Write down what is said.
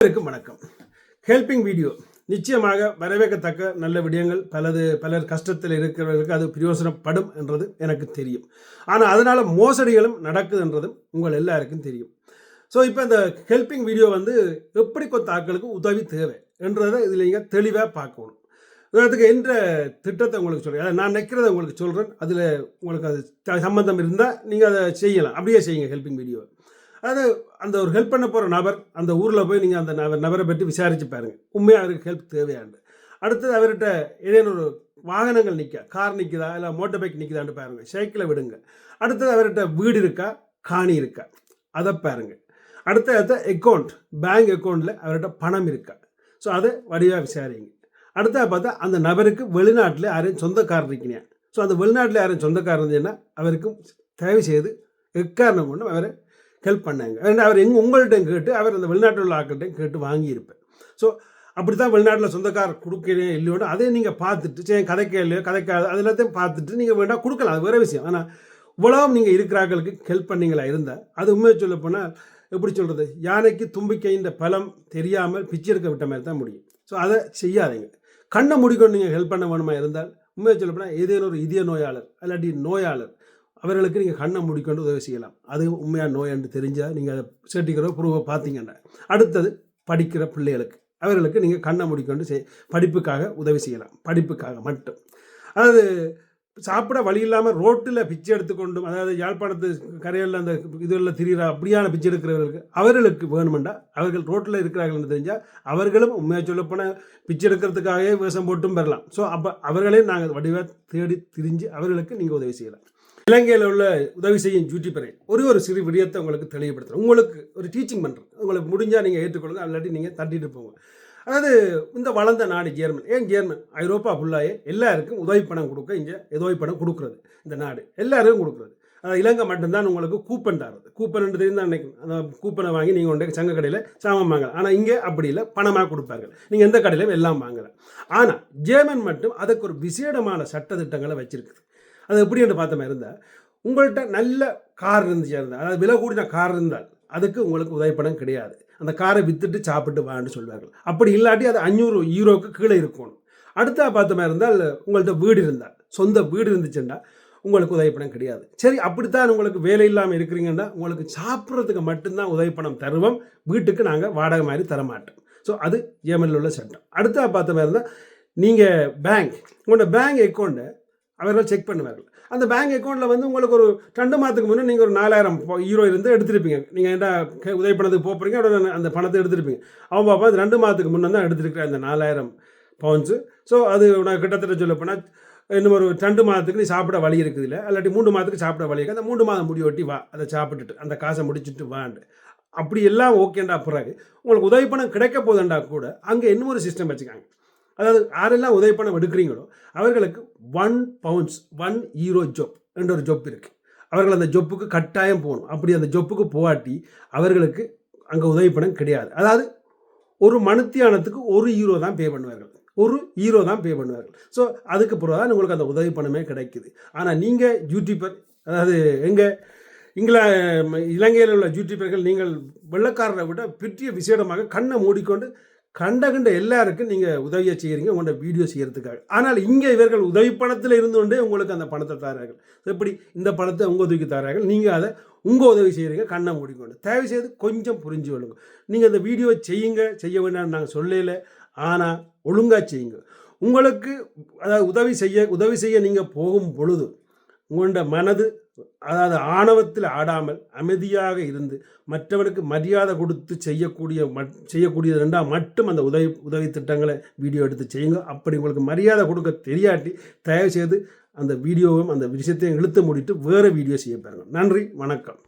அனைவருக்கும் வணக்கம். Helping video. நிச்சயமாக வரவேற்கத்தக்க நல்ல விடயங்கள் பலது பலர் கஷ்டத்தில் இருக்கிறவர்களுக்கு அது பிரயோசனப்படும் என்றது எனக்கு தெரியும். ஆனால் அதனால் மோசடிகளும் நடக்குதுன்றதும் உங்கள் எல்லாருக்கும் தெரியும். ஸோ இப்போ இந்த ஹெல்பிங் வீடியோ வந்து எப்படி கொத்த ஆட்களுக்கு உதவி தேவை என்றதை இதில் நீங்கள் தெளிவாக பார்க்கணும். உதாரணத்துக்கு என்ற திட்டத்தை உங்களுக்கு சொல்கிறேன் அதை நான் நிற்கிறத உங்களுக்கு சொல்கிறேன் அதில் உங்களுக்கு அது சம்மந்தம் இருந்தால் நீங்கள் அதை செய்யலாம். அப்படியே செய்யுங்க ஹெல்பிங் வீடியோ. அதாவது அந்த ஒரு ஹெல்ப் பண்ண போகிற நபர் அந்த ஊரில் போய் நீங்கள் அந்த நபர் நபரை பற்றி விசாரித்து பாருங்கள் உண்மையாக அவருக்கு ஹெல்ப் தேவையாண்டு. அடுத்தது அவர்கிட்ட ஏதேனும் ஒரு வாகனங்கள் நிற்க கார் நிற்குதா இல்லை மோட்டர் பைக் நிற்குதான்னு பாருங்கள் சைக்கிளை விடுங்க. அடுத்தது அவர்கிட்ட வீடு இருக்கா காணி இருக்கா அதை பாருங்கள் அடுத்த அடுத்த அக்கௌண்ட் பேங்க் அக்கௌண்ட்டில் அவர்கிட்ட பணம் இருக்கா. ஸோ அதை வடிவாக விசாரிங்க. அடுத்தது பார்த்தா அந்த நபருக்கு வெளிநாட்டில் யாரையும் சொந்தக்காரர் இருக்கீங்க ஸோ அந்த வெளிநாட்டில் யாரும் சொந்தக்காரர் இருந்தீங்கன்னா அவருக்கும் தயவு செய்து எக்காரணம் கொண்டு அவரை ஹெல்ப் பண்ணாங்க. அவர் எங்கே உங்கள்கிட்ட கேட்டு அவர் அந்த வெளிநாட்டில் உள்ள ஆட்கள்கிட்ட கேட்டு வாங்கியிருப்பேன் ஸோ அப்படி தான் வெளிநாட்டில் சொந்தக்காரர் கொடுக்கிறேன் இல்லையோட அதே நீங்கள் பார்த்துட்டு சரி கதைக்க இல்லையோ கதைக்காது அது எல்லாத்தையும் பார்த்துட்டு நீங்கள் வேண்டாம் கொடுக்கலாம் அது வேறு விஷயம். ஆனால் இவ்வளவும் நீங்கள் இருக்கிறார்களுக்கு ஹெல்ப் பண்ணீங்களா இருந்தால் அது உண்மையை சொல்ல போனால் எப்படி சொல்கிறது யானைக்கு தும்பிக்கைன்ற பலம் தெரியாமல் பிச்சை எடுக்க விட்ட மாதிரி தான் முடியும். ஸோ அதை செய்யாதீங்க. கண்ணை முடிக்கணும் நீங்கள் ஹெல்ப் பண்ண வேணுமா இருந்தால் உண்மையை சொல்ல போனால் ஏதேனும் ஒரு இதய நோயாளர் இல்லாட்டி நோயாளர் அவர்களுக்கு நீங்கள் கண்ணை முடிக்கொண்டு உதவி செய்யலாம். அது உண்மையாக நோய் என்று தெரிஞ்சால் நீங்கள் அதை சர்டிஃபிகேட் ப்ரூவை பார்த்தீங்கன்னா. அடுத்தது படிக்கிற பிள்ளைகளுக்கு. அவர்களுக்கு நீங்கள் கண்ணை முடிக்கொண்டு செய் படிப்புக்காக உதவி செய்யலாம். படிப்புக்காக மட்டும். அதாவது சாப்பிட வழி இல்லாமல் ரோட்டில் பிச்சை எடுத்துக்கொண்டும் அதாவது யாழ்ப்பாணத்து கரையில் அந்த இதில் திரிகிற அப்படியான பிச்சை எடுக்கிறவர்களுக்கு அவர்களுக்கு வேணுமெண்டா அவர்கள் ரோட்டில் இருக்கிறார்கள்னு தெரிஞ்சால் அவர்களும் உண்மையாக சொல்லப்போனால் பிச்சை எடுக்கிறதுக்காகவே வேஷம் போட்டும் பெறலாம். ஸோ அப்போ அவர்களே நாங்கள் வடிவாக தேடி திரிஞ்சு அவர்களுக்கு நீங்கள் உதவி செய்யலாம். இலங்கையில் உள்ள உதவி செய்யும் யூடியூபரை ஒரு ஒரு சிறு விடயத்தை உங்களுக்கு தெளிவுபடுத்துகிறேன் உங்களுக்கு ஒரு டீச்சிங் பண்ணுறேன் உங்களுக்கு முடிஞ்சால் நீங்கள் ஏற்றுக்கொள்ளுங்க அல்லாட்டி நீங்கள் தட்டிட்டு போங்க. அதாவது இந்த வளர்ந்த நாடு ஜெர்மன். ஏன் ஜெர்மன்? ஐரோப்பா ஃபுல்லாயே எல்லாருக்கும் உதவி பணம் கொடுக்க இங்கே உதவி பணம் கொடுக்குறது. இந்த நாடு எல்லாருக்கும் கொடுக்குறது. அதாவது இலங்கை மட்டும்தான் உங்களுக்கு கூப்பன் தரது கூப்பன் தெரியும் தான் நினைக்கும்? அந்த கூப்பனை வாங்கி நீங்கள் கொண்டு சங்க கடையில் சாமான் வாங்கலாம். ஆனால் இங்கே அப்படி இல்லை. பணமாக கொடுப்பார்கள். நீங்கள் எந்த கடையிலையும் எல்லாம் வாங்கலாம். ஆனால் ஜேர்மன் மட்டும் அதுக்கு ஒரு விசேடமான சட்ட திட்டங்களை வச்சுருக்குது. அது எப்படி என்று பார்த்தோமா இருந்தால் உங்கள்கிட்ட நல்ல கார் இருந்துச்சு இருந்தால் அதாவது விலை கூடின கார் இருந்தால் அதுக்கு உங்களுக்கு உதவிப்படம் கிடையாது. அந்த காரை வித்துட்டு சாப்பிட்டு வான்னு சொல்வார்கள். அப்படி இல்லாட்டி அது அஞ்சூறு யூரோக்கு கீழே இருக்கணும். அடுத்தா பார்த்தோமா இருந்தால் உங்கள்கிட்ட வீடு இருந்தால் சொந்த வீடு இருந்துச்சுன்னா உங்களுக்கு உதவிப்பணம் கிடையாது. சரி அப்படித்தான் உங்களுக்கு வேலை இல்லாமல் இருக்கிறீங்கன்னா உங்களுக்கு சாப்பிட்றதுக்கு மட்டும்தான் உதவிப்பணம் தருவோம். வீட்டுக்கு நாங்கள் வாடகை மாதிரி தர மாட்டோம் ஸோ அது ஏமனில் உள்ள சட்டம். அடுத்தா மாதிரி இருந்தால் நீங்கள் பேங்க் உங்களோட பேங்க் அக்கௌண்ட்டை அவர்கள் செக் பண்ணுவார்கள். அந்த பேங்க் அக்கௌண்ட்டில் வந்து உங்களுக்கு ஒரு ரெண்டு மாதத்துக்கு முன்னே நீங்கள் ஒரு நாலாயிரம் ஹீரோ இருந்து எடுத்திருப்பீங்க. நீங்கள் என்ன உதவி பணத்துக்கு போகிறீங்க உடனே அந்த பணத்தை எடுத்திருப்பீங்க. அவன் பாப்பா அது ரெண்டு மாதத்துக்கு முன்னே தான் எடுத்திருக்கிற அந்த நாலாயிரம் பவுன்ஸு ஸோ அது நான் கிட்டத்தட்ட சொல்ல போனால் இன்னும் ஒரு ரெண்டு மாதத்துக்கு நீ சாப்பிட வழி இருக்குது இல்லை இல்லாட்டி மூணு மாதத்துக்கு சாப்பிட வழி இருக்குது அந்த மூணு மாதம் முடி ஒட்டி வா அதை சாப்பிட்டுட்டு அந்த காசை முடிச்சுட்டு வாண்டு அப்படி எல்லாம் ஓகேண்டா பிறகு உங்களுக்கு உதவி பணம் கிடைக்க போதண்டா கூட அங்கே இன்னும் ஒரு சிஸ்டம் வச்சுக்காங்க. அதாவது யாரெல்லாம் உதவி பணம் எடுக்கிறீங்களோ அவர்களுக்கு one pounds one euro job என்ற ஒரு ஜொப் இருக்குது அவர்கள் அந்த ஜொப்புக்கு கட்டாயம் போகணும். அப்படி அந்த ஜொப்புக்கு போகாட்டி அவர்களுக்கு அங்கே உதவி பணம் கிடையாது. அதாவது ஒரு மனுத்தியானத்துக்கு ஒரு ஈரோ தான் பே பண்ணுவார்கள். ஒரு ஹீரோ தான் பே பண்ணுவார்கள். ஸோ அதுக்கு பிறகு தான் உங்களுக்கு அந்த உதவி பணமே கிடைக்குது. ஆனால் நீங்கள் யூடியூபர் அதாவது எங்கள் இங்கிலா இலங்கையில் உள்ள யூடியூபர்கள் நீங்கள் வெள்ளக்காரரை விட பெரிய விசேடமாக கண்ணை மூடிக்கொண்டு கண்ட கண்ட எல்லாருக்கும் நீங்கள் உதவியை செய்கிறீங்க உங்களோட வீடியோ செய்கிறதுக்காக ஆனால் இங்கே இவர்கள் உதவி பணத்தில் இருந்து கொண்டே உங்களுக்கு அந்த பணத்தை தரார்கள். எப்படி? இந்த பணத்தை உங்கள் உதவிக்கு தரார்கள். நீங்கள் அதை உங்கள் உதவி செய்கிறீங்க கண்ணை மூடிக்கொண்டு. தயவு செய்து கொஞ்சம் புரிஞ்சு கொள்ளுங்க. நீங்கள் அந்த வீடியோ செய்யுங்க செய்ய வேண்டாம்னு நாங்கள் சொல்லல. ஆனால் ஒழுங்காக செய்யுங்க. உங்களுக்கு அதாவது உதவி செய்ய உதவி செய்ய நீங்கள் போகும் பொழுது உங்களோட மனது அதாவது ஆணவத்தில் ஆடாமல் அமைதியாக இருந்து மற்றவனுக்கு மரியாதை கொடுத்து செய்யக்கூடிய மட் செய்யக்கூடியது ரெண்டாக மட்டும் அந்த உதவி உதவி திட்டங்களை வீடியோ எடுத்து செய்யுங்க. அப்படி உங்களுக்கு மரியாதை கொடுக்க தெரியாட்டி தயவு செய்து அந்த வீடியோவும் அந்த விஷயத்தையும் இழுத்து மூடிட்டு வேறு வீடியோ செய்ய பாருங்கள் நன்றி வணக்கம்.